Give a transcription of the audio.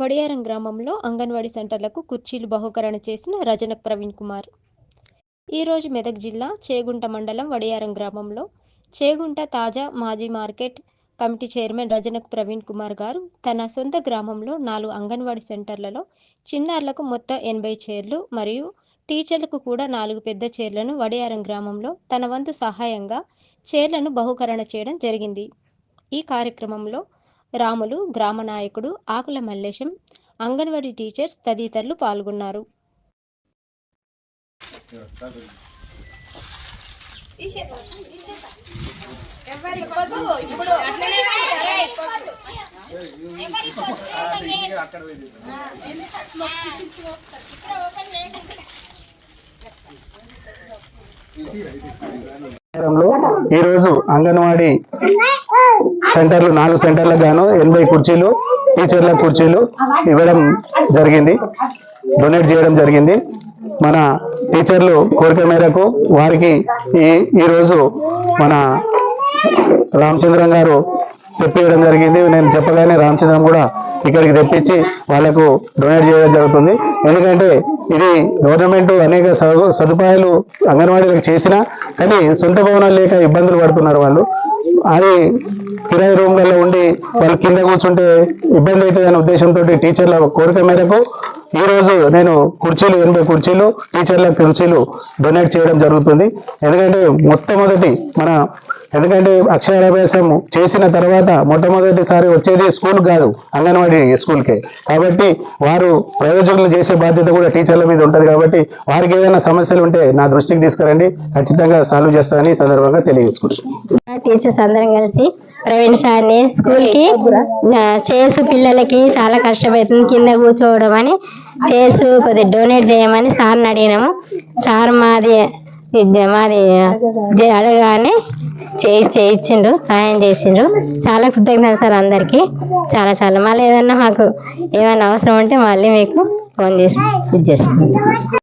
వడియారం గ్రామంలో అంగన్వాడీ సెంటర్లకు కుర్చీలు బహుకరణ చేసిన రజనక్ ప్రవీణ్ కుమార్. ఈరోజు మెదక్ జిల్లా చేగుంట మండలం వడియారం గ్రామంలో చేగుంట తాజా మాజీ market committee chairman Rajanak Praveen Kumar గారు తన సొంత గ్రామంలో నాలుగు అంగన్వాడీ సెంటర్లలో చిన్నారులకు మొత్తం ఎనభై చైర్లు మరియు టీచర్లకు కూడా నాలుగు పెద్ద చైర్లను వడియారం గ్రామంలో తన వంతు సహాయంగా చైర్లను బహుకరణ చేయడం జరిగింది. ఈ కార్యక్రమంలో రాములు గ్రామ నాయకుడు ఆకుల మల్లేశం అంగన్వాడీ టీచర్స్ తదితరులు పాల్గొన్నారు. ఈరోజు అంగన్వాడీ సెంటర్లు నాలుగు సెంటర్లకు గాను ఎనభై కుర్చీలు టీచర్ల కుర్చీలు ఇవ్వడం జరిగింది. డొనేట్ చేయడం జరిగింది. మన టీచర్లు కోరిక మేరకు వారికి ఈ ఈరోజు మన రామచంద్రం గారు తెప్పియడం జరిగింది. నేను చెప్పగానే రామచంద్రం కూడా ఇక్కడికి తెప్పించి వాళ్ళకు డొనేట్ చేయడం జరుగుతుంది. ఎందుకంటే ఇది గవర్నమెంట్ అనేక సదుపాయాలు అంగన్వాడీలకు చేసినా కానీ సొంత భవనాలు లేక ఇబ్బందులు పడుతున్నారు వాళ్ళు. అది కిరాయి రూమ్లలో ఉండి వాళ్ళు కింద కూర్చుంటే ఇబ్బంది అవుతుందనే ఉద్దేశంతో టీచర్ల కోరిక మేరకు ఈ రోజు నేను కుర్చీలు ఎనభై కుర్చీలు టీచర్ల కుర్చీలు డొనేట్ చేయడం జరుగుతుంది. ఎందుకంటే మొట్టమొదటి మన ఎందుకంటే అక్షరాభ్యాసం చేసిన తర్వాత మొట్టమొదటిసారి వచ్చేది స్కూల్ కాదు అంగన్వాడీ స్కూల్కే కాబట్టి వారు ప్రయోజకులు చేసే బాధ్యత కూడా టీచర్ల మీద ఉంటుంది కాబట్టి వారికి ఏదైనా సమస్యలు ఉంటే నా దృష్టికి తీసుకురండి. ఖచ్చితంగా సాల్వ్ చేస్తానని సందర్భంగా తెలియజేసుకుంటున్నాను. టీచర్స్ అందరం కలిసి ప్రవీణ్ సార్ని స్కూల్కి పిల్లలకి చాలా కష్టమవుతుంది కింద కూర్చోవడం అని. చేర్స్ కొద్దిగా డొనేట్ చేయమని సార్ని అడిగినాము. సార్ మాది మరి అడగానే చేయి చేయించిండ్రు సాయం చేసిండ్రు. చాలా కృతజ్ఞత సార్ అందరికి. చాలా చాలా. మళ్ళీ ఏదన్నా మాకు ఏమైనా అవసరం ఉంటే మళ్ళీ మీకు ఫోన్ చేసి ఇది చేసుకుంటాం